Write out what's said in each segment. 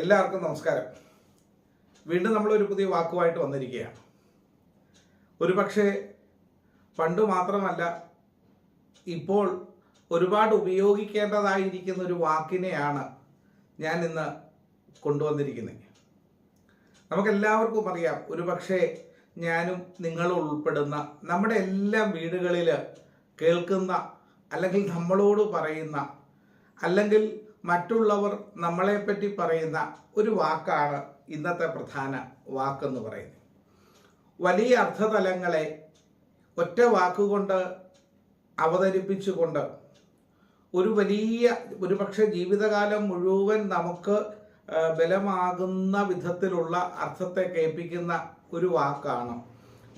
എല്ലാവർക്കും നമസ്കാരം. വീണ്ടും നമ്മളൊരു പുതിയ വാക്കുമായിട്ട് വന്നിരിക്കുകയാണ്. ഒരു പക്ഷേ പണ്ട് മാത്രമല്ല ഇപ്പോൾ ഒരുപാട് ഉപയോഗിക്കേണ്ടതായിരിക്കുന്ന ഒരു വാക്കിനെയാണ് ഞാൻ ഇന്ന് കൊണ്ടുവന്നിരിക്കുന്നത്. നമുക്കെല്ലാവർക്കും അറിയാം ഒരു പക്ഷേ ഞാനും നിങ്ങളും ഉൾപ്പെടുന്ന നമ്മുടെ എല്ലാ വീടുകളിൽ കേൾക്കുന്ന അല്ലെങ്കിൽ നമ്മളോട് പറയുന്ന അല്ലെങ്കിൽ മറ്റുള്ളവർ നമ്മളെപ്പറ്റി പറയുന്ന ഒരു വാക്കാണ് ഇന്നത്തെ പ്രധാന വാക്കെന്ന് പറയുന്നത്. വലിയ അർത്ഥതലങ്ങളെ ഒറ്റ വാക്കുകൊണ്ട് അവതരിപ്പിച്ചുകൊണ്ട് ഒരു വലിയ ഒരുപക്ഷെ ജീവിതകാലം മുഴുവൻ നമുക്ക് ബലമാകുന്ന വിധത്തിലുള്ള അർത്ഥത്തെ കേൾപ്പിക്കുന്ന ഒരു വാക്കാണ്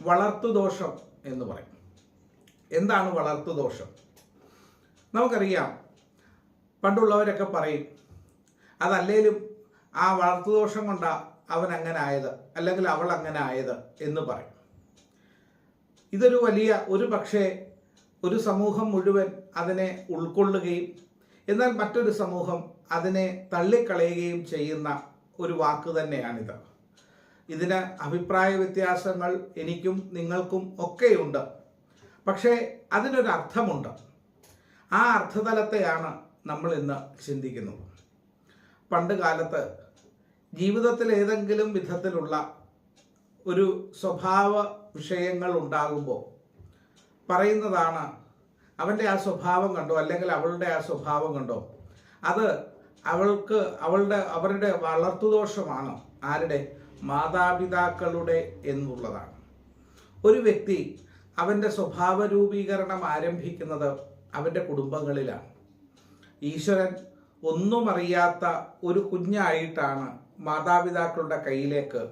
വളർത്തുദോഷം എന്ന് പറയും. എന്താണ് വളർത്തുദോഷം? നമുക്കറിയാം പണ്ടുള്ളവരൊക്കെ പറയും അതല്ലേലും ആ വളർത്തുദോഷം കൊണ്ടാ അവൻ അങ്ങനെ ആയത് അല്ലെങ്കിൽ അവൾ അങ്ങനെ ആയത് എന്ന് പറയും. ഇതൊരു വലിയ ഒരു പക്ഷേ ഒരു സമൂഹം മുഴുവൻ അതിനെ ഉൾക്കൊള്ളുകയും എന്നാൽ മറ്റൊരു സമൂഹം അതിനെ തള്ളിക്കളയുകയും ചെയ്യുന്ന ഒരു വാക്ക് തന്നെയാണിത്. ഇതിന് അഭിപ്രായ വ്യത്യാസങ്ങൾ എനിക്കും നിങ്ങൾക്കും ഒക്കെയുണ്ട്. പക്ഷേ അതിനൊരു അർത്ഥമുണ്ട് ആ അർത്ഥതലത്തെയാണ് നമ്മൾ ഇന്ന് ചിന്തിക്കുന്നു. പണ്ട് കാലത്ത് ജീവിതത്തിൽ ഏതെങ്കിലും വിധത്തിലുള്ള ഒരു സ്വഭാവ വിഷയങ്ങൾ ഉണ്ടാകുമ്പോൾ പറയുന്നതാണ് അവന്റെ ആ സ്വഭാവം കണ്ടോ? അല്ലെങ്കിൽ അവളുടെ ആ സ്വഭാവം കണ്ടോ? അത് അവൾക്ക് അവളുടെ അവരുടെ വളർത്തുദോഷമാണ് ആരുടെ? മാതാപിതാക്കളുടെ എന്നുള്ളതാണ്. ഒരു വ്യക്തി അവന്റെ സ്വഭാവ രൂപീകരണം ആരംഭിക്കുന്നത് അവന്റെ കുടുംബങ്ങളിലാണ്. ഈശ്വരൻ ഒന്നും അറിയാത്ത ഒരു കുഞ്ഞായിട്ടാണ് മാതാപിതാക്കളുടെ കയ്യിലേക്ക്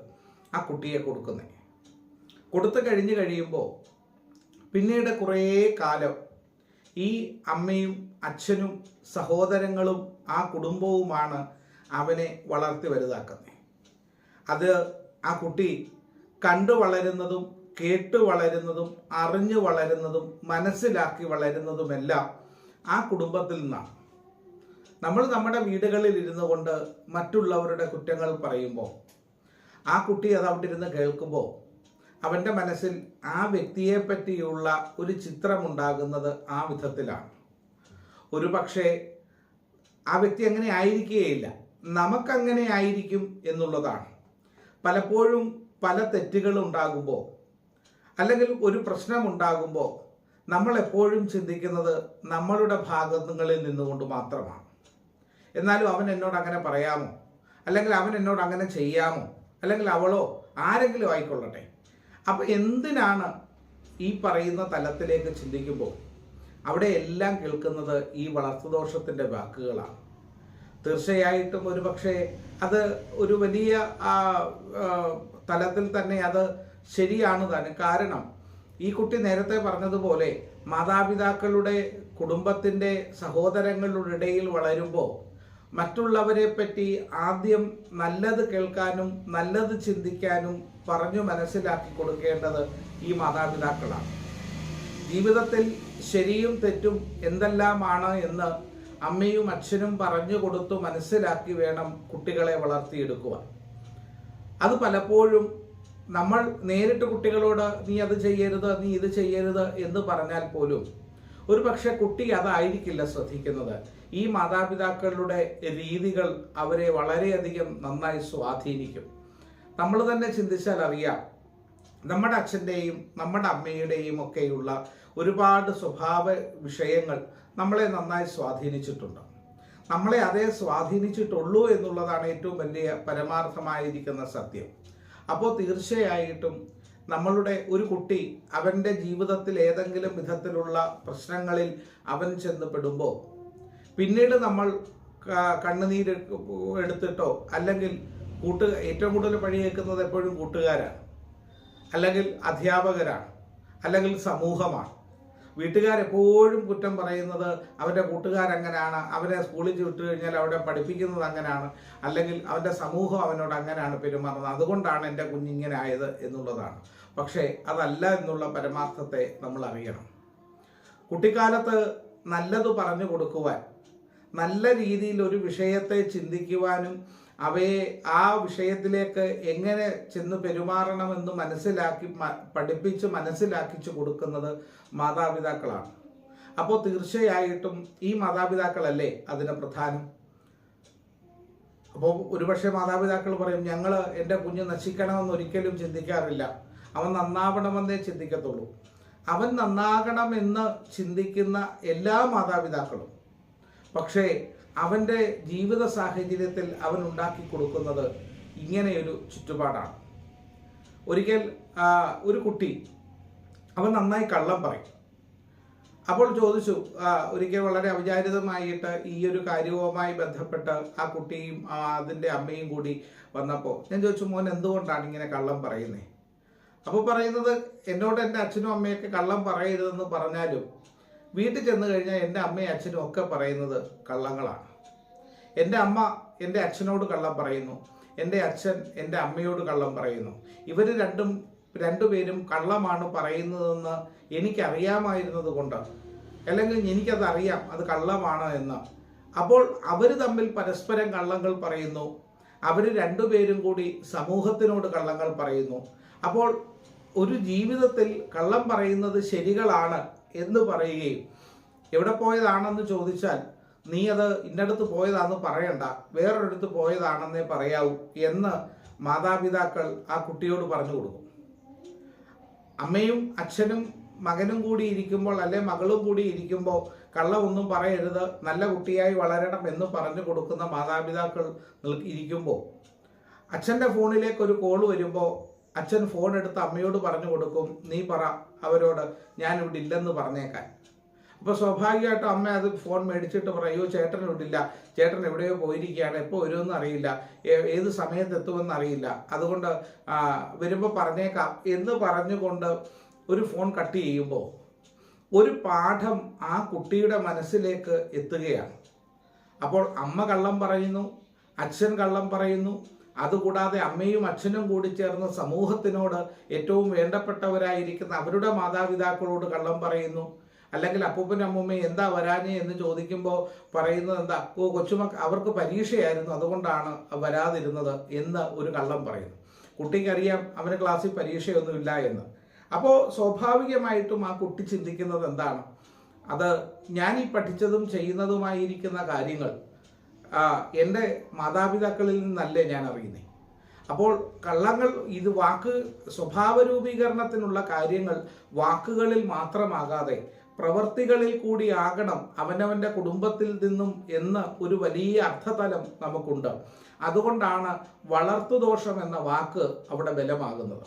ആ കുട്ടിയെ കൊടുക്കുന്നത്. കൊടുത്തു കഴിഞ്ഞു കഴിയുമ്പോൾ പിന്നീട് കുറേ കാലം ഈ അമ്മയും അച്ഛനും സഹോദരങ്ങളും ആ കുടുംബവുമാണ് അവനെ വളർത്തി വലുതാക്കുന്നത്. അത് ആ കുട്ടി കണ്ടു വളരുന്നതും കേട്ട് വളരുന്നതും അറിഞ്ഞു വളരുന്നതും മനസ്സിലാക്കി വളരുന്നതുമെല്ലാം ആ കുടുംബത്തിൽ നിന്നാണ്. നമ്മൾ നമ്മുടെ വീടുകളിൽ ഇരുന്നു കൊണ്ട് മറ്റുള്ളവരുടെ കുറ്റങ്ങൾ പറയുമ്പോൾ ആ കുട്ടി അത് അവിടെ ഇരുന്ന് കേൾക്കുമ്പോൾ അവന്റെ മനസ്സിൽ ആ വ്യക്തിയെ പറ്റിയുള്ള ഒരു ചിത്രമുണ്ടാകുന്നത് ആ വിധത്തിലാണ്. ഒരു പക്ഷേ ആ വ്യക്തി അങ്ങനെ ആയിരിക്കുകയില്ല നമുക്കങ്ങനെ ആയിരിക്കും എന്നുള്ളതാണ്. പലപ്പോഴും പല തെറ്റുകൾ ഉണ്ടാകുമ്പോൾ അല്ലെങ്കിൽ ഒരു പ്രശ്നമുണ്ടാകുമ്പോൾ നമ്മൾ എപ്പോഴും ചിന്തിക്കുന്നത് നമ്മളുടെ ഭാഗങ്ങളിൽ നിന്നുകൊണ്ട് മാത്രമാണ്. എന്നാലും അവൻ എന്നോട് അങ്ങനെ പറയാമോ? അല്ലെങ്കിൽ അവൻ എന്നോട് അങ്ങനെ ചെയ്യാമോ? അല്ലെങ്കിൽ അവളോ ആരെങ്കിലും ആയിക്കൊള്ളട്ടെ? അപ്പം എന്തിനാണ് ഈ പറയുന്ന തലത്തിലേക്ക് ചിന്തിക്കുമ്പോൾ അവിടെ എല്ലാം കേൾക്കുന്നത് ഈ വളർത്തുദോഷത്തിന്റെ വാക്കുകളാണ്. തീർച്ചയായിട്ടും ഒരു പക്ഷേ അത് ഒരു വലിയ തലത്തിൽ തന്നെ അത് ശരിയാണ് തന്നെ കാരണം ഈ കുട്ടി നേരത്തെ പറഞ്ഞതുപോലെ മാതാപിതാക്കളുടെ കുടുംബത്തിന്റെ സഹോദരങ്ങളുടെ ഇടയിൽ വളരുമ്പോൾ മറ്റുള്ളവരെ പറ്റി ആദ്യം നല്ലത് കേൾക്കാനും നല്ലത് ചിന്തിക്കാനും പറഞ്ഞു മനസ്സിലാക്കി കൊടുക്കേണ്ടത് ഈ മാതാപിതാക്കളാണ്. ജീവിതത്തിൽ ശരിയും തെറ്റും എന്തെല്ലാമാണ് എന്ന് അമ്മയും അച്ഛനും പറഞ്ഞു കൊടുത്തു മനസ്സിലാക്കി വേണം കുട്ടികളെ വളർത്തിയെടുക്കുവാൻ. അത് പലപ്പോഴും നമ്മൾ നേരിട്ട് കുട്ടികളോട് നീ അത് ചെയ്യരുത് നീ ഇത് ചെയ്യരുത് എന്ന് പറഞ്ഞാൽ പോലും ഒരു പക്ഷെ കുട്ടി അതായിരിക്കില്ല ശ്രദ്ധിക്കുന്നത്. ഈ മാതാപിതാക്കളുടെ രീതികൾ അവരെ വളരെയധികം നന്നായി സ്വാധീനിക്കും. നമ്മൾ തന്നെ ചിന്തിച്ചാൽ അറിയാം നമ്മുടെ അച്ഛന്റെയും നമ്മുടെ അമ്മയുടെയും ഒക്കെയുള്ള ഒരുപാട് സ്വഭാവ വിഷയങ്ങൾ നമ്മളെ നന്നായി സ്വാധീനിച്ചിട്ടുണ്ട്. നമ്മളെ അതേ സ്വാധീനിച്ചിട്ടുള്ളൂ എന്നുള്ളതാണ് ഏറ്റവും വലിയ പരമാർത്ഥമായിരിക്കുന്ന സത്യം. അപ്പോൾ തീർച്ചയായിട്ടും നമ്മളുടെ ഒരു കുട്ടി അവന്റെ ജീവിതത്തിൽ ഏതെങ്കിലും വിധത്തിലുള്ള പ്രശ്നങ്ങളിൽ അവൻ ചെന്ന് പെടുമ്പോൾ പിന്നീട് നമ്മൾ കണ്ണുനീര് എടുത്തിട്ടോ അല്ലെങ്കിൽ കൂട്ട് ഏറ്റവും കൂടുതൽ പഴി കേൾക്കുന്നത് എപ്പോഴും കൂട്ടുകാരാണ്. അല്ലെങ്കിൽ അധ്യാപകരാണ്. അല്ലെങ്കിൽ സമൂഹമാണ്. വീട്ടുകാരെപ്പോഴും കുറ്റം പറയുന്നത് അവന്റെ കൂട്ടുകാരങ്ങനാണ് അവനെ സ്കൂളിൽ വിട്ടു കഴിഞ്ഞാൽ അവിടെ പഠിപ്പിക്കുന്നത് അങ്ങനെയാണ് അല്ലെങ്കിൽ അവന്റെ സമൂഹം അവനോട് അങ്ങനെയാണ് പെരുമാറുന്നത്. അതുകൊണ്ടാണ് എന്റെ കുഞ്ഞിങ്ങനെ ആയത് എന്നുള്ളതാണ്. പക്ഷേ അതല്ല എന്നുള്ള പരമാർത്ഥത്തെ നമ്മൾ അറിയണം കുട്ടിക്കാലത്ത് നല്ലത് പറഞ്ഞു കൊടുക്കുവാൻ നല്ല രീതിയിൽ ഒരു വിഷയത്തെ ചിന്തിക്കുവാനും അവയെ ആ വിഷയത്തിലേക്ക് എങ്ങനെ ചെന്ന് പെരുമാറണമെന്ന് മനസ്സിലാക്കി പഠിപ്പിച്ച് മനസ്സിലാക്കിച്ചു കൊടുക്കുന്നത് മാതാപിതാക്കളാണ്. അപ്പോൾ തീർച്ചയായിട്ടും ഈ മാതാപിതാക്കളല്ലേ അതിന് പ്രധാനം? അപ്പോൾ ഒരുപക്ഷെ മാതാപിതാക്കൾ പറയും ഞങ്ങൾ എന്റെ കുഞ്ഞ് നശിക്കണമെന്ന് ഒരിക്കലും ചിന്തിക്കാറില്ല. അവൻ നന്നാവണമെന്നേ ചിന്തിക്കത്തുള്ളൂ. അവൻ നന്നാകണമെന്ന് ചിന്തിക്കുന്ന എല്ലാ മാതാപിതാക്കളും പക്ഷേ അവന്റെ ജീവിത സാഹചര്യത്തിൽ അവൻ ഉണ്ടാക്കി കൊടുക്കുന്നത് ഇങ്ങനെയൊരു ചുറ്റുപാടാണ്. ഒരിക്കൽ ഒരു കുട്ടി അവൻ നന്നായി കള്ളം പറയും. അപ്പോൾ ചോദിച്ചു ഒരിക്കൽ വളരെ അവിചാരിതമായിട്ട് ഈ ഒരു കാര്യവുമായി ബന്ധപ്പെട്ട് ആ കുട്ടിയും അതിന്റെ അമ്മയും കൂടി വന്നപ്പോൾ ഞാൻ ചോദിച്ചു മോൻ എന്തുകൊണ്ടാണ് ഇങ്ങനെ കള്ളം പറയുന്നത് അപ്പോൾ പറയുന്നത് എന്നോട് എന്റെ അച്ഛനും അമ്മയൊക്കെ കള്ളം പറയരുതെന്ന് പറഞ്ഞാലും വീട്ടിൽ ചെന്ന് കഴിഞ്ഞാൽ എന്റെ അമ്മയും അച്ഛനും ഒക്കെ പറയുന്നത് കള്ളങ്ങളാണ്. എന്റെ അമ്മ എന്റെ അച്ഛനോട് കള്ളം പറയുന്നു. എന്റെ അച്ഛൻ എന്റെ അമ്മയോട് കള്ളം പറയുന്നു. ഇവർ രണ്ടും രണ്ടുപേരും കള്ളമാണ് പറയുന്നതെന്ന് എനിക്കറിയാമായിരുന്നത് കൊണ്ട് അല്ലെങ്കിൽ എനിക്കത് അറിയാം അത് കള്ളമാണ് എന്ന്. അപ്പോൾ അവർ തമ്മിൽ പരസ്പരം കള്ളങ്ങൾ പറയുന്നു. അവർ രണ്ടുപേരും കൂടി സമൂഹത്തിനോട് കള്ളങ്ങൾ പറയുന്നു. അപ്പോൾ ഒരു ജീവിതത്തിൽ കള്ളം പറയുന്നത് ശരികളാണ് എന്ന് പറയുകയും എവിടെ പോയതാണെന്ന് ചോദിച്ചാൽ നീ അത് ഇന്നടുത്ത് പോയതാണെന്ന് പറയണ്ട വേറൊരിടത്ത് പോയതാണെന്നേ പറയാവൂ എന്ന് മാതാപിതാക്കൾ ആ കുട്ടിയോട് പറഞ്ഞു കൊടുക്കും. അമ്മയും അച്ഛനും മകനും കൂടി ഇരിക്കുമ്പോൾ അല്ലെ മകളും കൂടി ഇരിക്കുമ്പോൾ കള്ളമൊന്നും പറയരുത് നല്ല കുട്ടിയായി വളരണം എന്ന് പറഞ്ഞു കൊടുക്കുന്ന മാതാപിതാക്കൾ ഇരിക്കുമ്പോൾ അച്ഛന്റെ ഫോണിലേക്ക് ഒരു കോൾ വരുമ്പോൾ അച്ഛൻ ഫോൺ എടുത്ത് അമ്മയോട് പറഞ്ഞു കൊടുക്കും നീ പറ അവരോട് ഞാൻ ഇവിടെ ഇല്ലെന്ന് പറഞ്ഞേക്കാൻ. അപ്പോൾ സ്വാഭാവികമായിട്ടും അമ്മ അത് ഫോൺ മേടിച്ചിട്ട് പറയോ ചേട്ടൻ ഇവിടെ ഇല്ല. ചേട്ടൻ എവിടെയോ പോയിരിക്കുകയാണ്. എപ്പോൾ വരുമെന്ന് അറിയില്ല. ഏത് സമയത്ത് എത്തുമെന്ന് അറിയില്ല. അതുകൊണ്ട് വരുമ്പോൾ പറഞ്ഞേക്കാം. എന്ന് പറഞ്ഞുകൊണ്ട് ഒരു ഫോൺ കട്ട് ചെയ്യുമ്പോൾ ഒരു പാഠം ആ കുട്ടിയുടെ മനസ്സിലേക്ക് എത്തുകയാണ്. അപ്പോൾ അമ്മ കള്ളം പറയുന്നു അച്ഛൻ കള്ളം പറയുന്നു അതുകൂടാതെ അമ്മയും അച്ഛനും കൂടി ചേർന്ന് സമൂഹത്തിനോട് ഏറ്റവും വേണ്ടപ്പെട്ടവരായിരിക്കുന്ന അവരുടെ മാതാപിതാക്കളോട് കള്ളം പറയുന്നു. അല്ലെങ്കിൽ അപ്പൂപ്പനും അമ്മൂമ്മയും എന്താ വരാഞ്ഞേ എന്ന് ചോദിക്കുമ്പോൾ പറയുന്നത് എന്താ ഓ കൊച്ചുമക്ക അവർക്ക് പരീക്ഷയായിരുന്നു. അതുകൊണ്ടാണ് വരാതിരുന്നത് എന്ന് ഒരു കള്ളം പറയുന്നു. കുട്ടിക്കറിയാം അവന് ക്ലാസ്സിൽ പരീക്ഷയൊന്നുമില്ല എന്ന്. അപ്പോൾ സ്വാഭാവികമായിട്ടും ആ കുട്ടി ചിന്തിക്കുന്നത് എന്താണ്? അത് ഞാൻ ഈ പഠിച്ചതും ചെയ്യുന്നതുമായിരിക്കുന്ന കാര്യങ്ങൾ എന്റെ മാതാപിതാക്കളിൽ നിന്നല്ലേ ഞാൻ അറിയുന്നത് അപ്പോൾ കള്ളങ്ങൾ ഇത് വാക്ക് സ്വഭാവ രൂപീകരണത്തിനുള്ള കാര്യങ്ങൾ വാക്കുകളിൽ മാത്രമാകാതെ പ്രവർത്തികളിൽ കൂടി ആകണം അവനവന്റെ കുടുംബത്തിൽ നിന്നും എന്ന് ഒരു വലിയ അർത്ഥതലം നമുക്കുണ്ട്. അതുകൊണ്ടാണ് വളർത്തുദോഷം എന്ന വാക്ക് അവിടെ ബലമാകുന്നത്.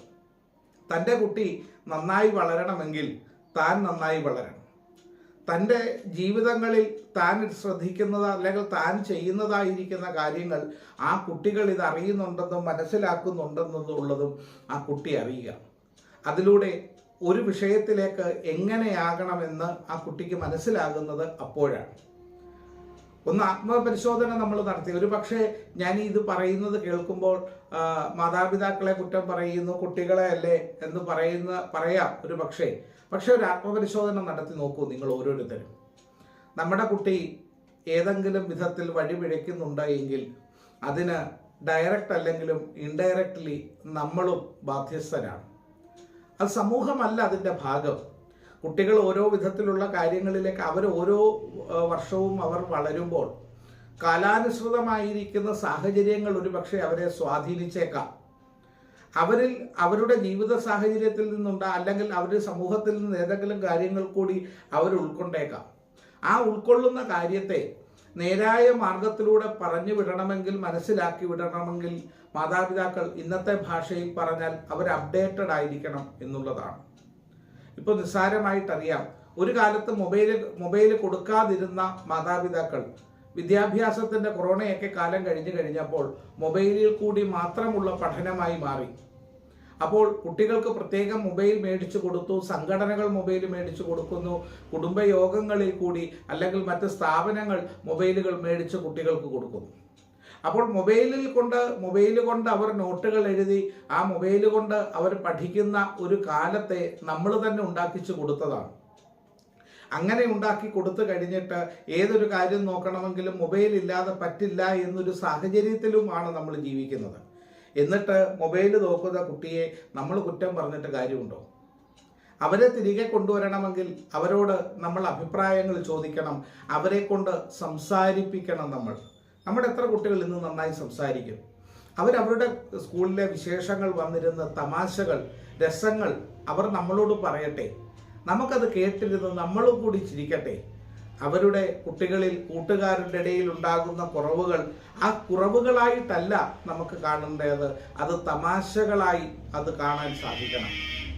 തന്റെ കുട്ടി നന്നായി വളരണമെങ്കിൽ താൻ നന്നായി വളരണം. തന്റെ ജീവിതങ്ങളിൽ താൻ ശ്രദ്ധിക്കുന്നത് അല്ലെങ്കിൽ താൻ ചെയ്യുന്നതായിരിക്കുന്ന കാര്യങ്ങൾ ആ കുട്ടികൾ ഇത് അറിയുന്നുണ്ടെന്നും മനസ്സിലാക്കുന്നുണ്ടെന്നുള്ളതും ആ കുട്ടി അറിയുക. അതിലൂടെ ഒരു വിഷയത്തിലേക്ക് എങ്ങനെയാകണമെന്ന് ആ കുട്ടിക്ക് മനസ്സിലാകുന്നത് അപ്പോഴാണ്. ഒന്ന് ആത്മപരിശോധന നമ്മൾ നടത്തി. ഒരു പക്ഷേ ഞാൻ ഇത് പറയുന്നത് കേൾക്കുമ്പോൾ മാതാപിതാക്കളെ കുറ്റം പറയുന്നു കുട്ടികളെ അല്ലേ എന്ന് പറയുന്ന പറയാം. ഒരു പക്ഷേ പക്ഷെ ഒരു ആത്മപരിശോധന നടത്തി നോക്കൂ നിങ്ങൾ ഓരോരുത്തരും. നമ്മുടെ കുട്ടി ഏതെങ്കിലും വിധത്തിൽ വഴി പിഴയ്ക്കുന്നുണ്ട് എങ്കിൽ അതിന് ഡയറക്റ്റ് അല്ലെങ്കിലും ഇൻഡയറക്റ്റ്ലി നമ്മളും ബാധ്യസ്ഥരാണ്. അത് സമൂഹമല്ല അതിന്റെ ഭാഗം. കുട്ടികൾ ഓരോ വിധത്തിലുള്ള കാര്യങ്ങളിലേക്ക് അവർ ഓരോ വർഷവും അവർ വളരുമ്പോൾ കാലാനുസൃതമായിരിക്കുന്ന സാഹചര്യങ്ങൾ ഒരുപക്ഷെ അവരെ സ്വാധീനിച്ചേക്കാം. അവരിൽ അവരുടെ ജീവിത സാഹചര്യത്തിൽ നിന്നുണ്ട അല്ലെങ്കിൽ അവർ സമൂഹത്തിൽ നിന്ന് ഏതെങ്കിലും കാര്യങ്ങൾ കൂടി അവർ ഉൾക്കൊണ്ടേക്കാം. ആ ഉൾക്കൊള്ളുന്ന കാര്യത്തെ നേരായ മാർഗത്തിലൂടെ പറഞ്ഞു വിടണമെങ്കിൽ മനസ്സിലാക്കി വിടണമെങ്കിൽ മാതാപിതാക്കൾ ഇന്നത്തെ ഭാഷയിൽ പറഞ്ഞാൽ അവർ അപ്ഡേറ്റഡ് ആയിരിക്കണം എന്നുള്ളതാണ്. ഇപ്പോൾ നിസ്സാരമായിട്ടറിയാം ഒരു കാലത്ത് മൊബൈൽ മൊബൈൽ കൊടുക്കാതിരുന്ന മാതാപിതാക്കൾ വിദ്യാഭ്യാസത്തിന്റെ കൊറോണയൊക്കെ കാലം കഴിഞ്ഞു കഴിഞ്ഞപ്പോൾ മൊബൈലിൽ കൂടി മാത്രമുള്ള പഠനമായി മാറി. അപ്പോൾ കുട്ടികൾക്ക് പ്രത്യേകം മൊബൈൽ മേടിച്ചു കൊടുത്തു സംഘടനകൾ മൊബൈൽ മേടിച്ചു കൊടുക്കുന്നു കുടുംബയോഗങ്ങളിൽ കൂടി അല്ലെങ്കിൽ മറ്റ് സ്ഥാപനങ്ങൾ മൊബൈലുകൾ മേടിച്ച് കുട്ടികൾക്ക് കൊടുക്കുന്നു. അപ്പോൾ മൊബൈലിൽ കൊണ്ട് മൊബൈൽ കൊണ്ട് അവർ നോട്ടുകൾ എഴുതി ആ മൊബൈൽ കൊണ്ട് അവർ പഠിക്കുന്ന ഒരു കാലത്തെ നമ്മൾ തന്നെ ഉണ്ടാക്കിച്ചു കൊടുത്തതാണ്. അങ്ങനെ ഉണ്ടാക്കി കൊടുത്തു കഴിഞ്ഞിട്ട് ഏതൊരു കാര്യം നോക്കണമെങ്കിലും മൊബൈൽ ഇല്ലാതെ പറ്റില്ല എന്നൊരു സാഹചര്യത്തിലുമാണ് നമ്മൾ ജീവിക്കുന്നത്. എന്നിട്ട് മൊബൈൽ നോക്കുന്ന കുട്ടിയെ നമ്മൾ കുറ്റം പറഞ്ഞിട്ട് കാര്യമുണ്ടോ? അവരെ തിരികെ കൊണ്ടുവരണമെങ്കിൽ അവരോട് നമ്മൾ അഭിപ്രായങ്ങൾ ചോദിക്കണം. അവരെ കൊണ്ട് സംസാരിപ്പിക്കണം നമ്മൾ. നമ്മുടെ എത്ര കുട്ടികൾ ഇന്ന് നന്നായി സംസാരിക്കും? അവരവരുടെ സ്കൂളിലെ വിശേഷങ്ങൾ വന്നിരുന്ന തമാശകൾ രസങ്ങൾ അവർ നമ്മളോട് പറയട്ടെ. നമുക്കത് കേട്ടിരുന്ന് നമ്മളും കൂടി ചിരിക്കട്ടെ. അവരുടെ കുട്ടികളിൽ കൂട്ടുകാരുടെ ഇടയിൽ ഉണ്ടാകുന്ന കുറവുകൾ ആ കുറവുകളായിട്ടല്ല നമുക്ക് കാണേണ്ടത്. അത് തമാശകളായി അത് കാണാൻ സാധിക്കണം.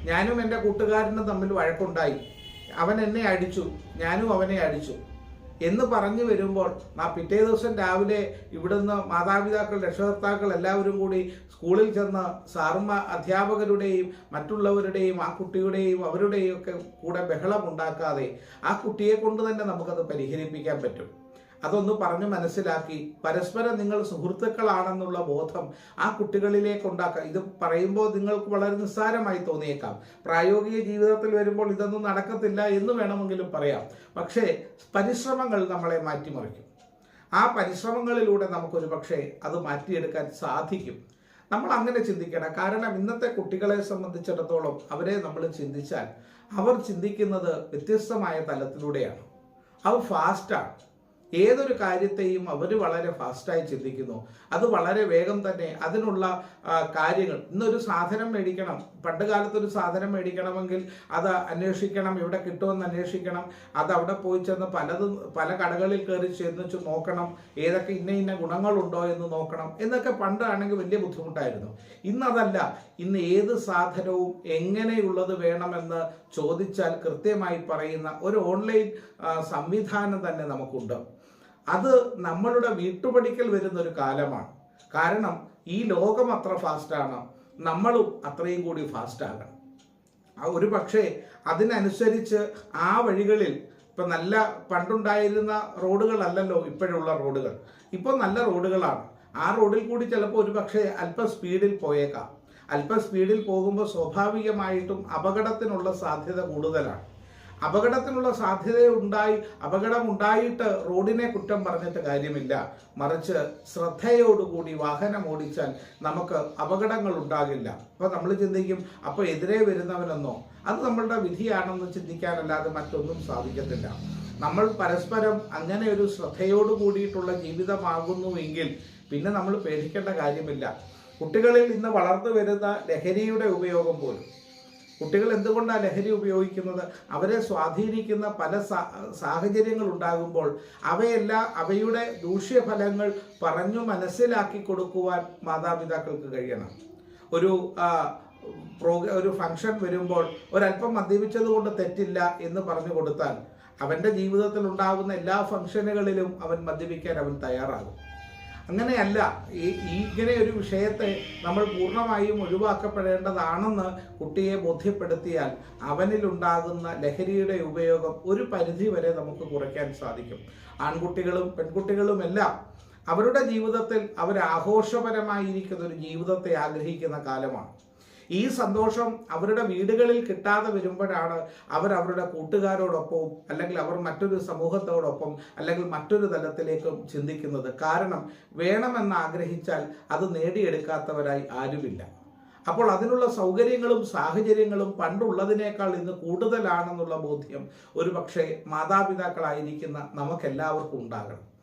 ഞാനും എന്റെ കൂട്ടുകാരനും തമ്മിൽ വഴക്കുണ്ടായി. അവൻ എന്നെ അടിച്ചു. ഞാനും അവനെ അടിച്ചു. എന്ന് പറഞ്ഞു വരുമ്പോൾ ആ പിറ്റേ ദിവസം രാവിലെ ഇവിടുന്ന് മാതാപിതാക്കൾ രക്ഷകർത്താക്കൾ എല്ലാവരും കൂടി സ്കൂളിൽ ചെന്ന് സാർമ അധ്യാപകരുടെയും മറ്റുള്ളവരുടെയും ആ കുട്ടിയുടെയും അവരുടെയും ഒക്കെ കൂടെ ബഹളമുണ്ടാക്കാതെ ആ കുട്ടിയെ കൊണ്ട് തന്നെ നമുക്കത് പരിഹരിപ്പിക്കാൻ പറ്റും. അതൊന്ന് പറഞ്ഞു മനസ്സിലാക്കി. പരസ്പരം നിങ്ങൾ സുഹൃത്തുക്കളാണെന്നുള്ള ബോധം ആ കുട്ടികളിലേക്ക് ഉണ്ടാക്കുക ഇത് പറയുമ്പോൾ നിങ്ങൾക്ക് വളരെ നിസ്സാരമായി തോന്നിയേക്കാം. പ്രായോഗിക ജീവിതത്തിൽ വരുമ്പോൾ ഇതൊന്നും നടക്കത്തില്ല എന്ന് വേണമെങ്കിലും പറയാം. പക്ഷേ പരിശ്രമങ്ങൾ നമ്മളെ മാറ്റിമറിക്കും. ആ പരിശ്രമങ്ങളിലൂടെ നമുക്കൊരു പക്ഷേ അത് മാറ്റിയെടുക്കാൻ സാധിക്കും. നമ്മൾ അങ്ങനെ ചിന്തിക്കണം. കാരണം ഇന്നത്തെ കുട്ടികളെ സംബന്ധിച്ചിടത്തോളം അവരെ നമ്മൾ ചിന്തിച്ചാൽ അവർ ചിന്തിക്കുന്നത് വ്യത്യസ്തമായ തലത്തിലൂടെയാണ്. അവർ ഫാസ്റ്റാണ് ഏതൊരു കാര്യത്തെയും അവർ വളരെ ഫാസ്റ്റായി ചിന്തിക്കുന്നു. അത് വളരെ വേഗം തന്നെ അതിനുള്ള കാര്യങ്ങൾ. ഇന്നൊരു സാധനം മേടിക്കണം. പണ്ട് കാലത്തൊരു സാധനം മേടിക്കണമെങ്കിൽ അത് അന്വേഷിക്കണം. ഇവിടെ കിട്ടുമെന്ന് അന്വേഷിക്കണം. അത് അവിടെ പോയി ചെന്ന് പലതും പല കടകളിൽ കയറി ചെന്ന് നോക്കണം. ഏതൊക്കെ ഇന്ന ഇന്ന ഗുണങ്ങളുണ്ടോ എന്ന് നോക്കണം. എന്നൊക്കെ പണ്ടാണെങ്കിൽ വലിയ ബുദ്ധിമുട്ടായിരുന്നു. ഇന്നതല്ല. ഇന്ന് ഏത് സാധനവും എങ്ങനെയുള്ളത് വേണമെന്ന് ചോദിച്ചാൽ കൃത്യമായി പറയുന്ന ഒരു ഓൺലൈൻ സംവിധാനം തന്നെ നമുക്കുണ്ട്. അത് നമ്മളുടെ വീട്ടുപടിക്കൽ വരുന്ന ഒരു കാലമാണ്. കാരണം ഈ ലോകം അത്ര ഫാസ്റ്റാണ് നമ്മളും അത്രയും കൂടി ഫാസ്റ്റാകണം. ഒരു പക്ഷേ അതിനനുസരിച്ച് ആ വഴികളിൽ ഇപ്പം നല്ല പണ്ടുണ്ടായിരുന്ന റോഡുകളല്ലല്ലോ ഇപ്പോഴുള്ള റോഡുകൾ. ഇപ്പോൾ നല്ല റോഡുകളാണ്. ആ റോഡിൽ കൂടി ചിലപ്പോൾ ഒരു പക്ഷേ അല്പം സ്പീഡിൽ പോയേക്കാം. അല്പം സ്പീഡിൽ പോകുമ്പോൾ സ്വാഭാവികമായിട്ടും അപകടത്തിനുള്ള സാധ്യത കൂടുതലാണ്. അപകടത്തിനുള്ള സാധ്യത ഉണ്ടായി അപകടം ഉണ്ടായിട്ട് റോഡിനെ കുറ്റം പറഞ്ഞിട്ട് കാര്യമില്ല. മറിച്ച് ശ്രദ്ധയോടുകൂടി വാഹനം ഓടിച്ചാൽ നമുക്ക് അപകടങ്ങൾ ഉണ്ടാകില്ല അപ്പോൾ നമ്മൾ ചിന്തിക്കും അപ്പോൾ എതിരെ വരുന്നവനെന്നോ? അത് നമ്മളുടെ വിധിയാണെന്ന് ചിന്തിക്കാനല്ലാതെ മറ്റൊന്നും സാധിക്കത്തില്ല. നമ്മൾ പരസ്പരം അങ്ങനെ ഒരു ശ്രദ്ധയോട് കൂടിയിട്ടുള്ള ജീവിതമാകുന്നുവെങ്കിൽ പിന്നെ നമ്മൾ പേടിക്കേണ്ട കാര്യമില്ല. കുട്ടികളിൽ ഇന്ന് വളർന്നു വരുന്ന ലഹരിയുടെ ഉപയോഗം പോലും കുട്ടികൾ എന്തുകൊണ്ടാണ് ലഹരി ഉപയോഗിക്കുന്നത്? അവരെ സ്വാധീനിക്കുന്ന പല സാഹചര്യങ്ങൾ ഉണ്ടാകുമ്പോൾ അവയെല്ലാം അവയുടെ ദൂഷ്യഫലങ്ങൾ പറഞ്ഞു മനസ്സിലാക്കി കൊടുക്കുവാൻ മാതാപിതാക്കൾക്ക് കഴിയണം. ഒരു പ്രോഗ്ര ഒരു ഫംഗ്ഷൻ വരുമ്പോൾ ഒരല്പം മദ്യപിച്ചത് കൊണ്ട് തെറ്റില്ല എന്ന് പറഞ്ഞു കൊടുത്താൽ അവന്റെ ജീവിതത്തിൽ ഉണ്ടാകുന്ന എല്ലാ ഫംഗ്ഷനുകളിലും അവൻ മദ്യപിക്കാൻ അവൻ തയ്യാറാകും. അങ്ങനെയല്ല ഈ ഇങ്ങനെ ഒരു വിഷയത്തെ നമ്മൾ പൂർണമായും ഒഴിവാക്കപ്പെടേണ്ടതാണെന്ന് കുട്ടിയെ ബോധ്യപ്പെടുത്തിയാൽ അവനിലുണ്ടാകുന്ന ലഹരിയുടെ ഉപയോഗം ഒരു പരിധി വരെ നമുക്ക് കുറയ്ക്കാൻ സാധിക്കും. ആൺകുട്ടികളും പെൺകുട്ടികളുമെല്ലാം അവരുടെ ജീവിതത്തിൽ അവർ ആഘോഷപരമായിരിക്കുന്ന ഒരു ജീവിതത്തെ ആഗ്രഹിക്കുന്ന കാലമാണ്. ഈ സന്തോഷം അവരുടെ വീടുകളിൽ കിട്ടാതെ വരുമ്പോഴാണ് അവർ അവരുടെ കൂട്ടുകാരോടൊപ്പവും അല്ലെങ്കിൽ അവർ മറ്റൊരു സമൂഹത്തോടൊപ്പം അല്ലെങ്കിൽ മറ്റൊരു തലത്തിലേക്കും ചിന്തിക്കുന്നത്. കാരണം വേണമെന്ന് ആഗ്രഹിച്ചാൽ അത് നേടിയെടുക്കാത്തവരായി ആരുമില്ല. അപ്പോൾ അതിനുള്ള സൗകര്യങ്ങളും സാഹചര്യങ്ങളും പണ്ടുള്ളതിനേക്കാൾ ഇന്ന് കൂടുതലാണെന്നുള്ള ബോധ്യം ഒരു പക്ഷേ മാതാപിതാക്കളായിരിക്കുന്ന നമുക്കെല്ലാവർക്കും ഉണ്ടാകണം.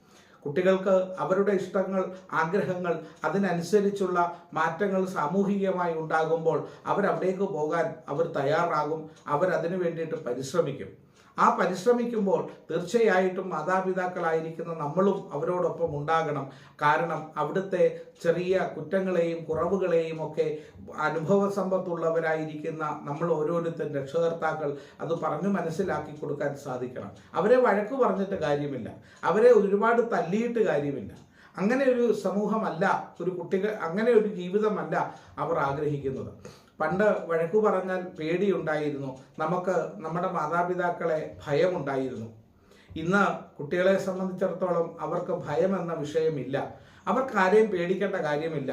കുട്ടികൾക്ക് അവരുടെ ഇഷ്ടങ്ങൾ ആഗ്രഹങ്ങൾ അതിനനുസരിച്ചുള്ള മാറ്റങ്ങൾ സാമൂഹികമായി ഉണ്ടാകുമ്പോൾ അവരവിടേക്ക് പോകാൻ അവർ തയ്യാറാകും. അവരതിനു വേണ്ടിയിട്ട് പരിശ്രമിക്കും. ആ പരിശ്രമിക്കുമ്പോൾ തീർച്ചയായിട്ടും മാതാപിതാക്കളായിരിക്കുന്ന നമ്മളും അവരോടൊപ്പം ഉണ്ടാകണം. കാരണം അവിടുത്തെ ചെറിയ കുറ്റങ്ങളെയും കുറവുകളെയും ഒക്കെ അനുഭവ സമ്പത്തുള്ളവരായിരിക്കുന്ന നമ്മൾ ഓരോരുത്തരും രക്ഷകർത്താക്കൾ അത് പറഞ്ഞു മനസ്സിലാക്കി കൊടുക്കാൻ സാധിക്കണം. അവരെ വഴക്ക് പറഞ്ഞിട്ട് കാര്യമില്ല. അവരെ ഒരുപാട് തല്ലിയിട്ട് കാര്യമില്ല. അങ്ങനെ ഒരു സമൂഹമല്ല ഒരു കുട്ടികൾ അങ്ങനെ ഒരു ജീവിതമല്ല അവർ ആഗ്രഹിക്കുന്നത്. പണ്ട് വഴക്കു പറഞ്ഞാൽ പേടിയുണ്ടായിരുന്നു. നമുക്ക് നമ്മുടെ മാതാപിതാക്കളെ ഭയമുണ്ടായിരുന്നു. ഇന്ന് കുട്ടികളെ സംബന്ധിച്ചിടത്തോളം അവർക്ക് ഭയം എന്ന വിഷയമില്ല. അവർക്ക് ആരെയും പേടിക്കേണ്ട കാര്യമില്ല.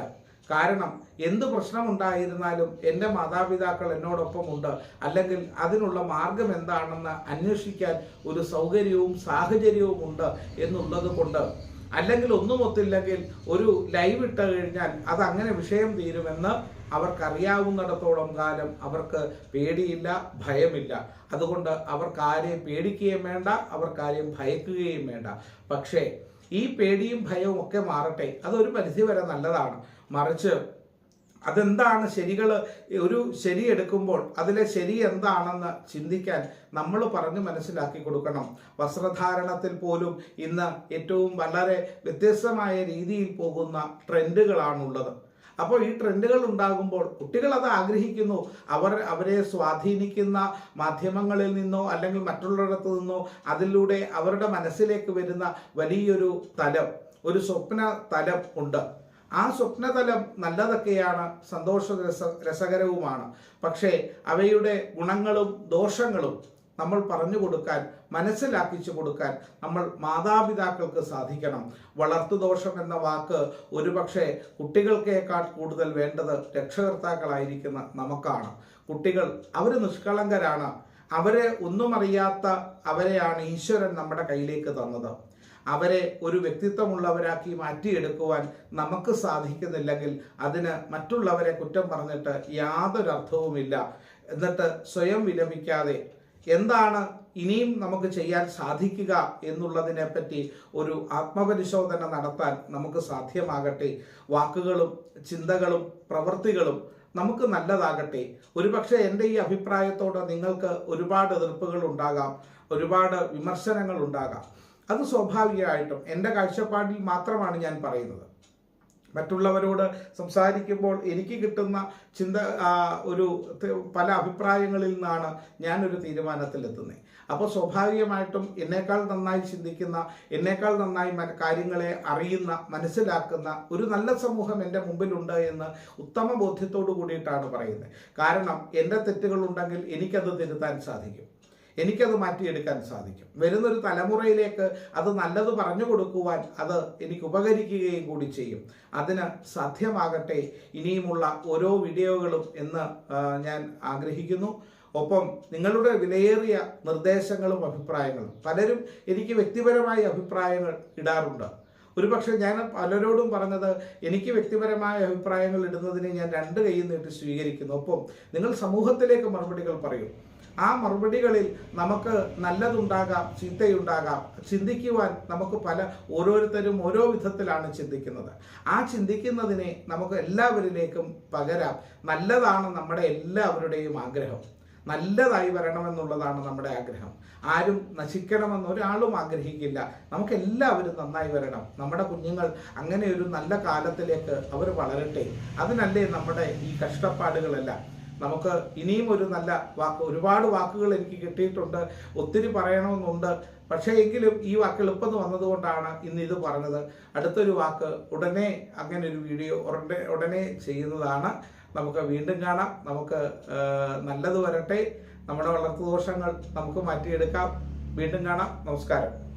കാരണം എന്ത് പ്രശ്നമുണ്ടായിരുന്നാലും എന്റെ മാതാപിതാക്കൾ എന്നോടൊപ്പമുണ്ട്. അല്ലെങ്കിൽ അതിനുള്ള മാർഗം എന്താണെന്ന് അന്വേഷിക്കാൻ ഒരു സൗകര്യവും സാഹചര്യവും ഉണ്ട് എന്നുള്ളത് കൊണ്ട് അല്ലെങ്കിൽ ഒന്നും ഒത്തില്ലെങ്കിൽ ഒരു ലൈവ് ഇട്ട് കഴിഞ്ഞാൽ അത് അങ്ങനെ വിഷയം തീരുമെന്ന് അവർക്കറിയാവുന്നിടത്തോളം കാലം അവർക്ക് പേടിയില്ല ഭയമില്ല. അതുകൊണ്ട് അവർക്ക് ആരെയും പേടിക്കുകയും വേണ്ട അവർക്ക് ആരെയും ഭയക്കുകയും വേണ്ട. പക്ഷേ ഈ പേടിയും ഭയവും ഒക്കെ മാറട്ടെ. അതൊരു പരിധി വരെ നല്ലതാണ്. മറിച്ച് അതെന്താണ് ശരികൾ ഒരു ശരി എടുക്കുമ്പോൾ അതിലെ ശരി എന്താണെന്ന് ചിന്തിക്കാൻ നമ്മൾ പറഞ്ഞ് മനസ്സിലാക്കി കൊടുക്കണം. വസ്ത്രധാരണത്തിൽ പോലും ഇന്ന് ഏറ്റവും വളരെ വ്യത്യസ്തമായ രീതിയിൽ പോകുന്ന ട്രെൻഡുകളാണുള്ളത്. അപ്പോൾ ഈ ട്രെൻഡുകൾ ഉണ്ടാകുമ്പോൾ കുട്ടികൾ അത് ആഗ്രഹിക്കുന്നു. അവർ അവരെ സ്വാധീനിക്കുന്ന മാധ്യമങ്ങളിൽ നിന്നോ അല്ലെങ്കിൽ മറ്റുള്ളിടത്തു നിന്നോ അതിലൂടെ അവരുടെ മനസ്സിലേക്ക് വരുന്ന വലിയൊരു തലം ഒരു സ്വപ്ന തലം ഉണ്ട്. ആ സ്വപ്നതലം നല്ലതൊക്കെയാണ് സന്തോഷ രസ രസകരവുമാണ്. പക്ഷേ അവയുടെ ഗുണങ്ങളും ദോഷങ്ങളും നമ്മൾ പറഞ്ഞു കൊടുക്കാൻ മനസ്സിലാക്കിച്ചു കൊടുക്കാൻ നമ്മൾ മാതാപിതാക്കൾക്ക് സാധിക്കണം. വളർത്തുദോഷം എന്ന വാക്ക് ഒരുപക്ഷെ കുട്ടികൾക്കേക്കാൾ കൂടുതൽ വേണ്ടത് രക്ഷകർത്താക്കളായിരിക്കുന്ന നമുക്കാണ്. കുട്ടികൾ അവർ നിഷ്കളങ്കരാണ്. അവരെ ഒന്നും അറിയാത്ത അവരെയാണ് ഈശ്വരൻ നമ്മുടെ കയ്യിലേക്ക് തന്നത്. അവരെ ഒരു വ്യക്തിത്വമുള്ളവരാക്കി മാറ്റിയെടുക്കുവാൻ നമുക്ക് സാധിക്കുന്നില്ലെങ്കിൽ അതിന് മറ്റുള്ളവരെ കുറ്റം പറഞ്ഞിട്ട് യാതൊരു അർത്ഥവുമില്ല എന്നിട്ട് സ്വയം വിലപിക്കാതെ എന്താണ് ഇനിയും നമുക്ക് ചെയ്യാൻ സാധിക്കുക എന്നുള്ളതിനെപ്പറ്റി ഒരു ആത്മപരിശോധന നടത്താൻ നമുക്ക് സാധ്യമാകട്ടെ. വാക്കുകളും ചിന്തകളും പ്രവൃത്തികളും നമുക്ക് നല്ലതാകട്ടെ. ഒരുപക്ഷെ എന്റെ ഈ അഭിപ്രായത്തോട് നിങ്ങൾക്ക് ഒരുപാട് എതിർപ്പുകൾ ഉണ്ടാകാം ഒരുപാട് വിമർശനങ്ങൾ ഉണ്ടാകാം. അത് സ്വാഭാവികമായിട്ടും എന്റെ കാഴ്ചപ്പാടിൽ മാത്രമാണ് ഞാൻ പറയുന്നത്. മറ്റുള്ളവരോട് സംസാരിക്കുമ്പോൾ എനിക്ക് കിട്ടുന്ന ചിന്ത ഒരു പല അഭിപ്രായങ്ങളിൽ നിന്നാണ് ഞാനൊരു തീരുമാനത്തിലെത്തുന്നത് അപ്പോൾ സ്വാഭാവികമായിട്ടും എന്നേക്കാൾ നന്നായി ചിന്തിക്കുന്ന എന്നേക്കാൾ നന്നായി കാര്യങ്ങളെ അറിയുന്ന മനസ്സിലാക്കുന്ന ഒരു നല്ല സമൂഹം എന്റെ മുമ്പിലുണ്ട് എന്ന് ഉത്തമ ബോധ്യത്തോടു കൂടിയിട്ടാണ് പറയുന്നത്. കാരണം എന്റെ തെറ്റുകളുണ്ടെങ്കിൽ എനിക്കത് തിരുത്താൻ സാധിക്കും. എനിക്കത് മാറ്റിയെടുക്കാൻ സാധിക്കും. വരുന്നൊരു തലമുറയിലേക്ക് അത് നല്ലത് പറഞ്ഞു കൊടുക്കുവാൻ അത് എനിക്ക് ഉപകരിക്കുകയും കൂടി ചെയ്യും. അതിന് സാധ്യമാകട്ടെ ഇനിയുമുള്ള ഓരോ വീഡിയോകളും എന്ന് ഞാൻ ആഗ്രഹിക്കുന്നു. ഒപ്പം നിങ്ങളുടെ വിലയേറിയ നിർദ്ദേശങ്ങളും അഭിപ്രായങ്ങളും. പലരും എനിക്ക് വ്യക്തിപരമായ അഭിപ്രായങ്ങൾ ഇടാറുണ്ട്. ഒരുപക്ഷെ ഞാൻ പലരോടും പറഞ്ഞത് എനിക്ക് വ്യക്തിപരമായ അഭിപ്രായങ്ങൾ ഇടുന്നതിനെ ഞാൻ രണ്ട് കൈയിൽ നീട്ടി സ്വീകരിക്കുന്നു. ഒപ്പം നിങ്ങൾ സമൂഹത്തിലേക്ക് മറുപടികൾ പറയും. ആ മറുപടികളിൽ നമുക്ക് നല്ലതുണ്ടാകാം ചീത്തയുണ്ടാകാം ചിന്തിക്കുവാൻ നമുക്ക് പല ഓരോരുത്തരും ഓരോ വിധത്തിലാണ് ചിന്തിക്കുന്നത്. ആ ചിന്തിക്കുന്നതിനെ നമുക്ക് എല്ലാവരിലേക്കും പകരാം. നല്ലതാണ് നമ്മുടെ എല്ലാവരുടെയും ആഗ്രഹം. നല്ലതായി വരണമെന്നുള്ളതാണ് നമ്മുടെ ആഗ്രഹം. ആരും നശിക്കണമെന്ന് ഒരാളും ആഗ്രഹിക്കില്ല. നമുക്ക് എല്ലാവരും നന്നായി വരണം. നമ്മുടെ കുഞ്ഞുങ്ങൾ അങ്ങനെ ഒരു നല്ല കാലത്തിലേക്ക് അവർ വളരട്ടെ. അതിനല്ലേ നമ്മുടെ ഈ കഷ്ടപ്പാടുകളെല്ലാം. നമുക്ക് ഇനിയും ഒരു നല്ല വാക്ക് ഒരുപാട് വാക്കുകൾ എനിക്ക് കിട്ടിയിട്ടുണ്ട് ഒത്തിരി പറയണമെന്നുണ്ട്. പക്ഷേ എങ്കിലും ഈ വാക്ക് എളുപ്പം വന്നതുകൊണ്ടാണ് ഇന്ന് ഇത് പറഞ്ഞത്. അടുത്തൊരു വാക്ക് ഉടനെ അങ്ങനെ ഒരു വീഡിയോ ഉടനെ ഉടനെ ചെയ്യുന്നതാണ്. നമുക്ക് വീണ്ടും കാണാം. നമുക്ക് നല്ലത് വരട്ടെ. നമ്മുടെ വളർത്തുദോഷങ്ങൾ നമുക്ക് മാറ്റിയെടുക്കാം. വീണ്ടും കാണാം. നമസ്കാരം.